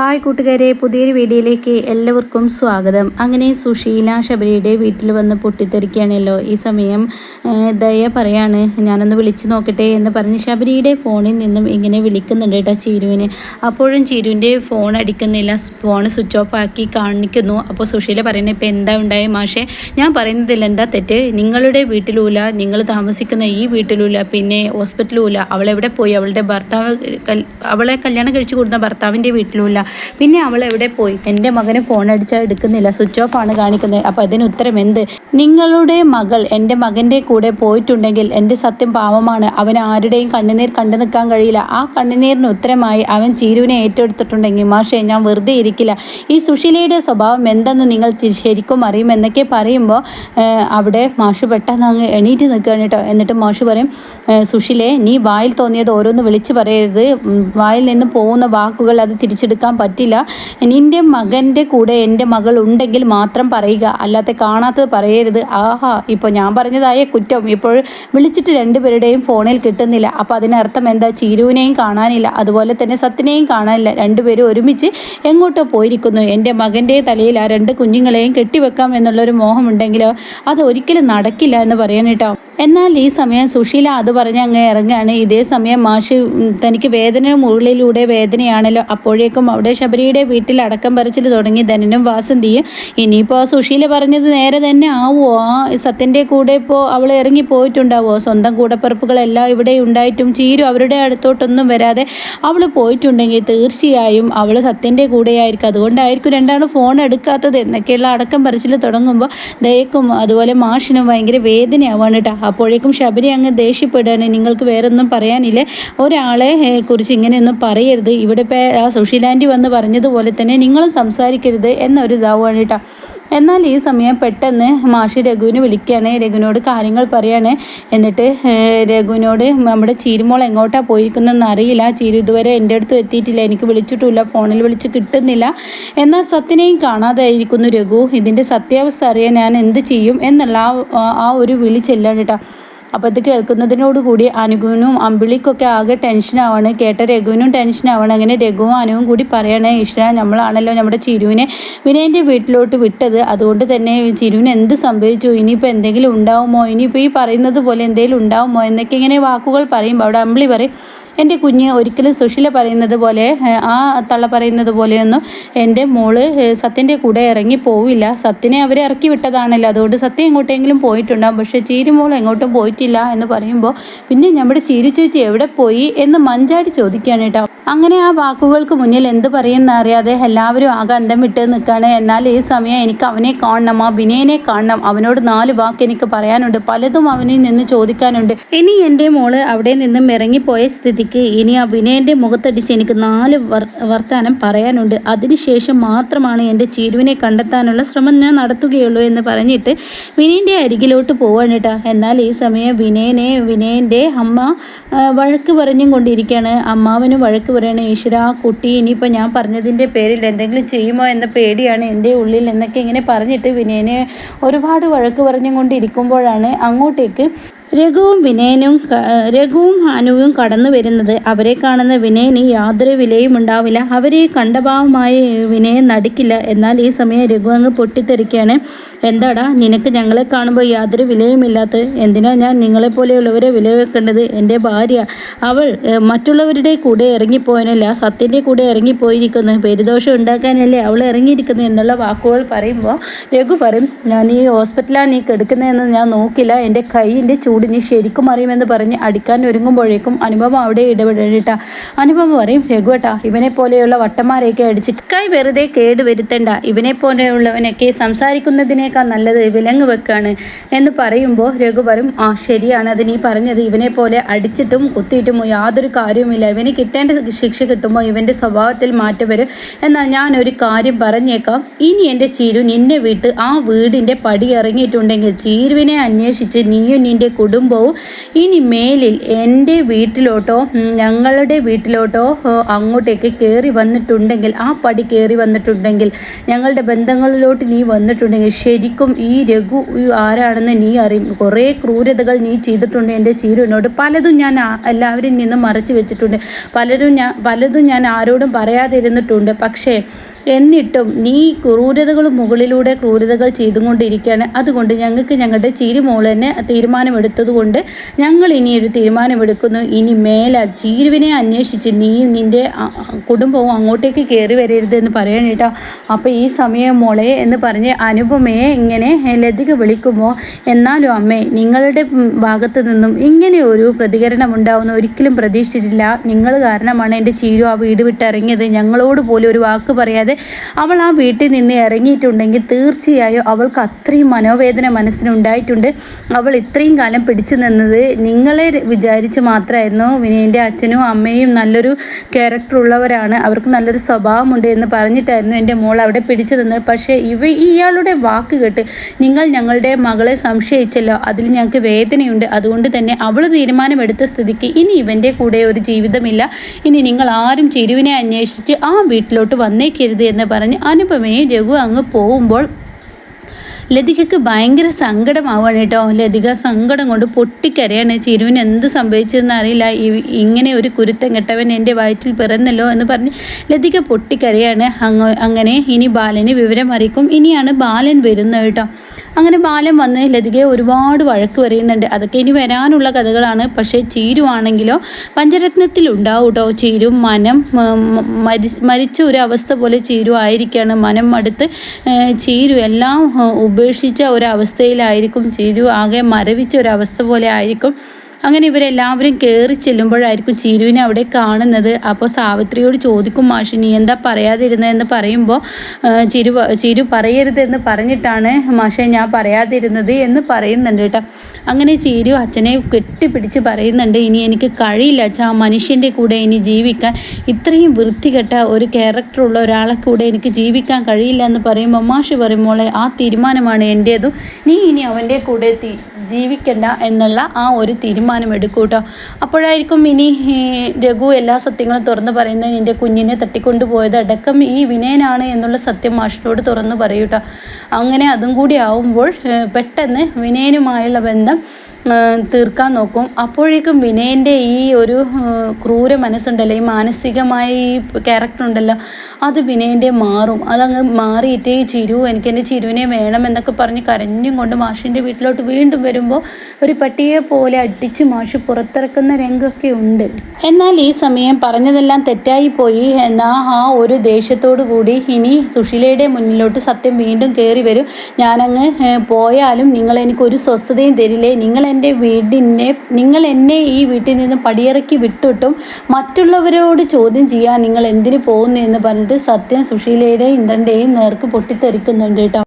Hi കൂട്ടുകാരെ പുതിയൊരു വീഡിയോയിലേക്ക് എല്ലാവർക്കും സ്വാഗതം. അങ്ങനെ സുശീല ശബരിയുടെ വീട്ടിൽ വന്ന് പൊട്ടിത്തെറിക്കുകയാണല്ലോ. ഈ സമയം ദയ പറയാണ് ഞാനൊന്ന് വിളിച്ചു നോക്കട്ടെ എന്ന് പറഞ്ഞ് ശബരിയുടെ ഫോണിൽ നിന്നും ഇങ്ങനെ വിളിക്കുന്നുണ്ട് കേട്ടോ ചീരുവിന്. അപ്പോഴും ചീരുവിന്റെ ഫോൺ അടിക്കുന്നില്ല. ഫോൺ സ്വിച്ച് ഓഫ് ആക്കി കാണിക്കുന്നു. അപ്പോൾ സുശീല പറയുന്നത് ഇപ്പോൾ എന്താ ഉണ്ടായ മാഷേ? ഞാൻ പറയുന്നതിൽ എന്താ തെറ്റ്? നിങ്ങളുടെ വീട്ടിലൂല നിങ്ങൾ താമസിക്കുന്ന ഈ വീട്ടിലൂല പിന്നെ ഹോസ്പിറ്റലുമില്ല അവളെവിടെ പോയി? അവളുടെ ഭർത്താവ് അവളെ കല്യാണം കഴിച്ചു കൊടുത്ത ഭർത്താവിന്റെ വീട്ടിലുമില്ല പിന്നെ അവൾ എവിടെ പോയി? എന്റെ മകന് ഫോൺ അടിച്ചാൽ എടുക്കുന്നില്ല. സ്വിച്ച് ഓഫ് ആണ് കാണിക്കുന്നത്. അപ്പോൾ അതിന് ഉത്തരം എന്ത്? നിങ്ങളുടെ മകൾ എന്റെ മകന്റെ കൂടെ പോയിട്ടുണ്ടെങ്കിൽ എന്റെ സത്യം പാവമാണ്. അവൻ ആരുടെയും കണ്ണുനീർ കണ്ടു നിൽക്കാൻ കഴിയില്ല. ആ കണ്ണുനീരിന് ഉത്തരമായി അവൻ ചീരുവിനെ ഏറ്റെടുത്തിട്ടുണ്ടെങ്കിൽ മാഷേ ഞാൻ വെറുതെ ഇരിക്കില്ല. ഈ സുശീലയുടെ സ്വഭാവം എന്തെന്ന് നിങ്ങൾ ശരിക്കും അറിയും? എന്നൊക്കെ പറയുമ്പോൾ അവിടെ മാഷു പെട്ടെന്ന് അങ്ങ് എണീറ്റ് നിൽക്കുകയാണ് കേട്ടോ. എന്നിട്ട് മാഷു പറയും സുശീലെ നീ വായിൽ തോന്നിയത് ഓരോന്ന് വിളിച്ചു പറയരുത്. വായിൽ നിന്ന് പോകുന്ന വാക്കുകൾ അത് തിരിച്ചെടുക്കാൻ പറ്റില്ല. എന്റെ മകന്റെ കൂടെ എന്റെ മകൾ ഉണ്ടെങ്കിൽ മാത്രം പറയുക. അല്ലാതെ കാണാത്തത് പറയരുത്. ആഹാ ഇപ്പോൾ ഞാൻ പറഞ്ഞതായ കുറ്റം. ഇപ്പോൾ വിളിച്ചിട്ട് രണ്ടുപേരുടെയും ഫോണിൽ കിട്ടുന്നില്ല. അപ്പോൾ അതിനർത്ഥം എന്താ? ചീരുവിനെയും കാണാനില്ല. അതുപോലെ തന്നെ സത്തിനെയും കാണാനില്ല. രണ്ടുപേരും ഒരുമിച്ച് എങ്ങോട്ടോ പോയിരിക്കുന്നു. എന്റെ മകന്റെ തലയിൽ ആ രണ്ട് കുഞ്ഞുങ്ങളെയും കെട്ടിവെക്കാം എന്നുള്ളൊരു മോഹമുണ്ടെങ്കിലോ? അത് ഒരിക്കലും നടക്കില്ല എന്ന് പറയാൻ എന്നാൽ ഈ സമയം സുശീല അത് പറഞ്ഞ് അങ്ങ് ഇറങ്ങുകയാണ് ഇതേ സമയം മാഷി തനിക്ക് വേദന മുകളിലൂടെ വേദനയാണല്ലോ. അപ്പോഴേക്കും അവിടെ ശബരിയുടെ വീട്ടിൽ അടക്കം പറിച്ചിൽ തുടങ്ങി. ധനനും വാസന്തിയും ഇനിയിപ്പോൾ സുശീല പറഞ്ഞത് നേരെ തന്നെ ആവുമോ ആ സത്യന്റെ കൂടെ ഇപ്പോൾ അവൾ ഇറങ്ങി പോയിട്ടുണ്ടാവുമോ സ്വന്തം കൂടപ്പിറപ്പുകളെല്ലാം ഇവിടെ ഉണ്ടായിട്ടും ചീരും അവരുടെ അടുത്തോട്ടൊന്നും വരാതെ അവൾ പോയിട്ടുണ്ടെങ്കിൽ തീർച്ചയായും അവൾ സത്യന്റെ കൂടെയായിരിക്കും. അതുകൊണ്ടായിരിക്കും രണ്ടാണ് ഫോൺ എടുക്കാത്തത് എന്നൊക്കെയുള്ള അടക്കം പറിച്ചിൽ തുടങ്ങുമ്പോൾ ദയക്കും അതുപോലെ മാഷിനും ഭയങ്കര വേദനയാവാണ് കേട്ടോ അപ്പോഴേക്കും ശബരി അങ്ങ് ദേഷ്യപ്പെടുകയാണ്. നിങ്ങൾക്ക് വേറൊന്നും പറയാനില്ല. ഒരാളെ കുറിച്ച് ഇങ്ങനെയൊന്നും പറയരുത്. ഇവിടെ ഇപ്പോൾ സുശീലാന്റി വന്ന് പറഞ്ഞതുപോലെ തന്നെ നിങ്ങളും സംസാരിക്കരുത് എന്നൊരു ഇതാവുകയാണ് കേട്ടോ. എന്നാൽ ഈ സമയം പെട്ടെന്ന് മാഷി രഘുവിനെ വിളിക്കുകയാണ്. രഘുവിനോട് കാര്യങ്ങൾ പറയാണ്. എന്നിട്ട് രഘുവിനോട് നമ്മുടെ ചീരുമോൾ എങ്ങോട്ടാണ് പോയിരിക്കുന്നതെന്ന് അറിയില്ല. ചീരു ഇതുവരെ എന്റെ അടുത്ത് എത്തിയിട്ടില്ല. എനിക്ക് വിളിച്ചിട്ടില്ല ഫോണിൽ വിളിച്ച് കിട്ടുന്നില്ല. എന്നാൽ സത്യനെയും കാണാതായിരിക്കുന്നു രഘു. ഇതിന്റെ സത്യാവസ്ഥ അറിയാൻ ഞാൻ എന്ത് ചെയ്യും? എന്നുള്ള ആ ഒരു വിളി ചെല്ലാണ് കേട്ടോ അപ്പോൾ ഇത് കേൾക്കുന്നതിനോടുകൂടി അനുഗുനും അമ്പിളിക്കൊക്കെ ആകെ ടെൻഷനാവാണ് കേട്ട രഘുവിനും ടെൻഷനാവാണ് അങ്ങനെ രഘുവും അനുവും കൂടി പറയണേ ഈശ്വര നമ്മളാണല്ലോ നമ്മുടെ ചിരുവിനെ വിനയന്റെ വീട്ടിലോട്ട് വിട്ടത്. അതുകൊണ്ട് തന്നെ ചിരുവിന് എന്ത് സംഭവിച്ചു? ഇനിയിപ്പോൾ എന്തെങ്കിലും ഉണ്ടാവുമോ? ഇനിയിപ്പോൾ ഈ പറയുന്നത് പോലെ എന്തെങ്കിലും ഉണ്ടാവുമോ? എന്നൊക്കെ ഇങ്ങനെ വാക്കുകൾ പറയുമ്പോൾ അവിടെ അമ്പിളി പറയും എന്റെ കുഞ്ഞ് ഒരിക്കലും സുശീല പറയുന്നത് പോലെ ആ തള്ള പറയുന്നത് പോലെയൊന്നും എന്റെ മോൾ സത്യന്റെ കൂടെ ഇറങ്ങി പോവില്ല. സത്യനെ അവരെ ഇറക്കി വിട്ടതാണല്ലോ. അതുകൊണ്ട് സത്യം എങ്ങോട്ടെങ്കിലും പോയിട്ടുണ്ടാകും പക്ഷേ ചീരുമോൾ എങ്ങോട്ടും പോയിട്ടില്ല എന്ന് പറയുമ്പോൾ പിന്നെ നമ്മുടെ ചീരു ചേച്ചി എവിടെ പോയി എന്ന് മഞ്ചാടി ചോദിക്കുകയാണ് കേട്ടോ. അങ്ങനെ ആ വാക്കുകൾക്ക് മുന്നിൽ എന്ത് പറയുന്ന അറിയാതെ എല്ലാവരും ആകെ അന്തം വിട്ട് നിൽക്കുകയാണ്. എന്നാൽ ഈ സമയം എനിക്ക് അവനെ കാണണം ആ വിനയനെ കാണണം. അവനോട് നാല് വാക്ക് എനിക്ക് പറയാനുണ്ട്. പലതും അവനിൽ നിന്ന് ചോദിക്കാനുണ്ട്. ഇനി എന്റെ മോൾ അവിടെ നിന്നും ഇറങ്ങിപ്പോയ സ്ഥിതിക്ക് ഇനി ആ വിനയന്റെ മുഖത്തടിച്ച് എനിക്ക് നാല് വർത്താനം പറയാനുണ്ട്. അതിനുശേഷം മാത്രമാണ് എന്റെ ചീരുവിനെ കണ്ടെത്താനുള്ള ശ്രമം ഞാൻ നടത്തുകയുള്ളൂ എന്ന് പറഞ്ഞിട്ട് വിനയന്റെ അരികിലോട്ട് പോവാണ് കേട്ടോ എന്നാൽ ഈ സമയം വിനയനെ വിനയന്റെ അമ്മ വഴക്ക് പറഞ്ഞും കൊണ്ടിരിക്കുകയാണ്. അമ്മാവന് വഴക്ക് പറയണേ ഈശ്വര ആ കുട്ടി ഇനിയിപ്പോൾ ഞാൻ പറഞ്ഞതിന്റെ പേരിൽ എന്തെങ്കിലും ചെയ്യുമോ എന്ന പേടിയാണ് എന്റെ ഉള്ളിൽ എന്നൊക്കെ ഇങ്ങനെ പറഞ്ഞിട്ട് വിനയനെ ഒരുപാട് വഴക്ക് പറഞ്ഞുകൊണ്ടിരിക്കുമ്പോഴാണ് അങ്ങോട്ടേക്ക് രഘുവും വിനയനും രഘുവും ഹാനുവും കടന്നു വരുന്നത് അവരെ കാണുന്ന വിനയന് യാതൊരു വിലയും ഉണ്ടാവില്ല. അവരെ കണ്ടഭാവമായി വിനയൻ നടിക്കില്ല. എന്നാൽ ഈ സമയം രഘു അങ്ങ് പൊട്ടിത്തെറിക്കുകയാണ് എന്താടാ നിനക്ക് ഞങ്ങളെ കാണുമ്പോൾ യാതൊരു വിലയുമില്ലാത്ത എന്തിനാ ഞാൻ നിങ്ങളെപ്പോലെയുള്ളവരെ വില വെക്കേണ്ടത് എന്റെ ഭാര്യ അവൾ മറ്റുള്ളവരുടെ കൂടെ ഇറങ്ങിപ്പോയനല്ല സത്യന്റെ കൂടെ ഇറങ്ങിപ്പോയിരിക്കുന്നു. പെരുദോഷം ഉണ്ടാക്കാനല്ലേ അവൾ ഇറങ്ങിയിരിക്കുന്നു എന്നുള്ള വാക്കുകൾ പറയുമ്പോൾ രഘു പറയും ഞാൻ ഈ ഹോസ്പിറ്റലാണ് നീ ഞാൻ നോക്കില്ല. എന്റെ കൈയിന്റെ ചൂട് കൂടി നീ ശരിക്കും അറിയുമെന്ന് പറഞ്ഞ് അടിക്കാൻ ഒരുങ്ങുമ്പോഴേക്കും അനുഭവം അവിടെ ഇടപെടേട്ട അനുഭവം പറയും രഘുവേട്ടാ ഇവനെ പോലെയുള്ള വട്ടന്മാരെയൊക്കെ അടിച്ച് കൈ വെറുതെ കേട് വരുത്തണ്ട. ഇവനെ പോലെയുള്ളവനൊക്കെ സംസാരിക്കുന്നതിനേക്കാൾ നല്ലത് വിലങ്ങ് വെക്കാണ്. എന്ന് പറയുമ്പോൾ രഘു പറയും ആ ശരിയാണ്. അത് നീ പറഞ്ഞത് ഇവനെ പോലെ അടിച്ചിട്ടും കുത്തിയിട്ടും യാതൊരു കാര്യവുമില്ല. ഇവന് കിട്ടേണ്ട ശിക്ഷ കിട്ടുമ്പോൾ ഇവന്റെ സ്വഭാവത്തിൽ മാറ്റം വരും എന്നാൽ ഞാൻ ഒരു കാര്യം പറഞ്ഞേക്കാം. ഇനി എന്റെ ചീരു നിന്നെ വിട്ട് ആ വീടിന്റെ പടി ഇറങ്ങിയിട്ടുണ്ടെങ്കിൽ ചീരുവിനെ അന്വേഷിച്ച് നീയും നിന്റെ കുടുംബവും ഇനി മേലിൽ എന്റെ വീട്ടിലോട്ടോ ഞങ്ങളുടെ വീട്ടിലോട്ടോ അങ്ങോട്ടേക്ക് കയറി വന്നിട്ടുണ്ടെങ്കിൽ ആ പടി കയറി വന്നിട്ടുണ്ടെങ്കിൽ ഞങ്ങളുടെ ബന്ധങ്ങളിലോട്ട് നീ വന്നിട്ടുണ്ടെങ്കിൽ ശരിക്കും ഈ രഘു ആരാണെന്ന് നീ അറിയും. കുറേ ക്രൂരതകൾ നീ ചെയ്തിട്ടുണ്ട് എന്റെ ചീരുവിനോട്. പലതും ഞാൻ എല്ലാവരും നിന്നും മറച്ചു വെച്ചിട്ടുണ്ട്. പലരും ഞാൻ പലതും ഞാൻ ആരോടും പറയാതിരുന്നിട്ടുണ്ട്. പക്ഷേ എന്നിട്ടും നീ ക്രൂരതകൾ മുകളിലൂടെ ക്രൂരതകൾ ചെയ്തുകൊണ്ടിരിക്കുകയാണ്. അതുകൊണ്ട് ഞങ്ങൾക്ക് ഞങ്ങളുടെ ചീരുമോൾ തന്നെ തീരുമാനമെടുത്തതുകൊണ്ട് ഞങ്ങൾ ഇനി ഒരു തീരുമാനമെടുക്കുന്നു. ഇനി മേല ചീരുവിനെ അന്വേഷിച്ച് നീയും നിന്റെ കുടുംബവും അങ്ങോട്ടേക്ക് കയറി വരരുത് എന്ന് പറയാൻ കേട്ടോ. അപ്പോൾ ഈ സമയം മോളെ എന്ന് പറഞ്ഞ് അനുപമയെ ഇങ്ങനെ ലതിക വിളിക്കുമോ? എന്നാലും അമ്മേ നിങ്ങളുടെ ഭാഗത്ത് നിന്നും ഇങ്ങനെ ഒരു പ്രതികരണം ഉണ്ടാവുന്ന ഒരിക്കലും പ്രതീക്ഷിച്ചിട്ടില്ല. നിങ്ങൾ കാരണമാണ് എന്റെ ചീരു ആ വീട് വിട്ടിറങ്ങിയത് ഞങ്ങളോട് പോലും ഒരു വാക്ക് പറയാതെ അവൾ ആ വീട്ടിൽ നിന്ന് ഇറങ്ങിയിട്ടുണ്ടെങ്കിൽ തീർച്ചയായും അവൾക്ക് അത്രയും മനോവേദന മനസ്സിനുണ്ടായിട്ടുണ്ട്. അവൾ ഇത്രയും കാലം പിടിച്ചു നിന്നത് നിങ്ങളെ വിചാരിച്ച് മാത്രമായിരുന്നു. വിനയന്റെ അച്ഛനും അമ്മയും നല്ലൊരു ക്യാരക്ടർ ഉള്ളവരാണ്. അവർക്ക് നല്ലൊരു സ്വഭാവമുണ്ട് എന്ന് പറഞ്ഞിട്ടായിരുന്നു എന്റെ മോൾ അവിടെ പിടിച്ചു നിന്നത്. പക്ഷേ ഇവ ഇയാളുടെ വാക്ക് കേട്ട് നിങ്ങൾ ഞങ്ങളുടെ മകളെ സംശയിച്ചല്ലോ. അതിൽ ഞങ്ങൾക്ക് വേദനയുണ്ട്. അതുകൊണ്ട് തന്നെ അവൾ തീരുമാനമെടുത്ത സ്ഥിതിക്ക് ഇനി ഇവന്റെ കൂടെ ഒരു ജീവിതമില്ല. ഇനി നിങ്ങൾ ആരും ചെരുവിനെ അന്വേഷിച്ച് ആ വീട്ടിലോട്ട് വന്നേക്കരുത്. എന്ന് പറഞ്ഞ് അനുപമയും രഘു അങ്ങ് പോകുമ്പോൾ ലതികയ്ക്ക് ഭയങ്കര സങ്കടമാവാണ് കേട്ടോ. ലതിക സങ്കടം കൊണ്ട് പൊട്ടിക്കരയാണ്. ചിരുവിന് എന്ത് സംഭവിച്ചതെന്ന് അറിയില്ല. ഇങ്ങനെ ഒരു കുരുത്തം കെട്ടവൻ എന്റെ വയറ്റിൽ പിറന്നല്ലോ എന്ന് പറഞ്ഞ് ലതിക പൊട്ടിക്കരയാണ്. അങ്ങ അങ്ങനെ ഇനി ബാലന് വിവരം അറിയിക്കും ഇനിയാണ് ബാലൻ വരുന്നത് കേട്ടോ. അങ്ങനെ ബാലൻ വന്ന് ലതികയെ ഒരുപാട് വഴക്ക് പറയുന്നുണ്ട്. അതൊക്കെ ഇനി വരാനുള്ള കഥകളാണ്. പക്ഷേ ചീരുവാണെങ്കിലോ പഞ്ചരത്നത്തിൽ ഉണ്ടാവും കേട്ടോ ചീരു മനം മരി മരിച്ച ഒരു അവസ്ഥ പോലെ ചീരു ആയിരിക്കുകയാണ് മനം അടുത്ത് ചീരു എല്ലാം ഉപേക്ഷിച്ച ഒരവസ്ഥയിലായിരിക്കും ചീരു ആകെ മരവിച്ച ഒരവസ്ഥ പോലെ ആയിരിക്കും. അങ്ങനെ ഇവരെല്ലാവരും കയറി ചെല്ലുമ്പോഴായിരിക്കും ചിരുവിനെ അവിടെ കാണുന്നത്. അപ്പോൾ സാവിത്രിയോട് ചോദിക്കും മാഷി നീ എന്താ പറയാതിരുന്നതെന്ന് പറയുമ്പോൾ ചിരു ചിരു പറയരുതെന്ന് പറഞ്ഞിട്ടാണ് മാഷെ ഞാൻ പറയാതിരുന്നത് എന്ന് പറയുന്നുണ്ട് കേട്ടോ. അങ്ങനെ ചീരു അച്ഛനെ കെട്ടിപ്പിടിച്ച് പറയുന്നുണ്ട് ഇനി എനിക്ക് കഴിയില്ല അച്ഛാ ആ മനുഷ്യന്റെ കൂടെ ഇനി ജീവിക്കാൻ ഇത്രയും വൃത്തികെട്ട ഒരു ക്യാരക്ടറുള്ള ഒരാളെ കൂടെ എനിക്ക് ജീവിക്കാൻ കഴിയില്ല എന്ന് പറയുമ്പോൾ മാഷി പറയുമ്പോളെ ആ തീരുമാനമാണ് എന്റേതും നീ ഇനി അവന്റെ കൂടെ ജീവിക്കണ്ട എന്നുള്ള ആ ഒരു തീരുമാനം എടുക്കൂട്ടോ അപ്പോഴായിരിക്കും ഇനി രഘു എല്ലാ സത്യങ്ങളും തുറന്ന് പറയുന്നത് നിന്റെ കുഞ്ഞിനെ തട്ടിക്കൊണ്ടു പോയത് അടക്കം ഈ വിനയനാണ് എന്നുള്ള സത്യം മാഷിനോട് തുറന്ന് പറയൂട്ടോ അങ്ങനെ അതും കൂടി ആവുമ്പോൾ പെട്ടെന്ന് വിനയനുമായുള്ള ബന്ധം ഏഹ്, തീർക്കാൻ നോക്കും. അപ്പോഴേക്കും വിനയന്റെ ഈ ഒരു ക്രൂര മനസ്സുണ്ടല്ലോ ഈ മാനസികമായ ഈ ക്യാരക്ടർ ഉണ്ടല്ലോ അത് വിനയന്റെ മാറും. അതങ്ങ് മാറിയിട്ട് ചിരു. എനിക്ക് എന്റെ ചിരുവിനെ വേണം എന്നൊക്കെ പറഞ്ഞ് കരഞ്ഞും കൊണ്ട് മാഷിന്റെ വീട്ടിലോട്ട് വീണ്ടും വരുമ്പോൾ ഒരു പട്ടിയെ പോലെ അടിച്ച് മാഷ് പുറത്തിറക്കുന്ന രംഗമൊക്കെ ഉണ്ട്. എന്നാൽ ഈ സമയം പറഞ്ഞതെല്ലാം തെറ്റായി പോയി. എന്നാൽ ആ ഒരു ദേഷ്യത്തോടു കൂടി ഇനി സുശീലയുടെ മുന്നിലോട്ട് സത്യം വീണ്ടും കയറി വരും. ഞാനങ്ങ് പോയാലും നിങ്ങൾ എനിക്ക് ഒരു സ്വസ്ഥതയും തരില്ലേ? നിങ്ങൾ എന്റെ വീടിനെ നിങ്ങൾ എന്നെ ഈ വീട്ടിൽ നിന്ന് പടിയിറക്കി വിട്ടിട്ടും മറ്റുള്ളവരോട് ചോദ്യം ചെയ്യാൻ നിങ്ങൾ എന്തിനു പോകുന്നു എന്ന് പറഞ്ഞിട്ട് സത്യം സുശീലയുടെയും ഇന്ദ്രന്റെയും നേർക്ക് പൊട്ടിത്തെറിക്കുന്നുണ്ട് കേട്ടോ.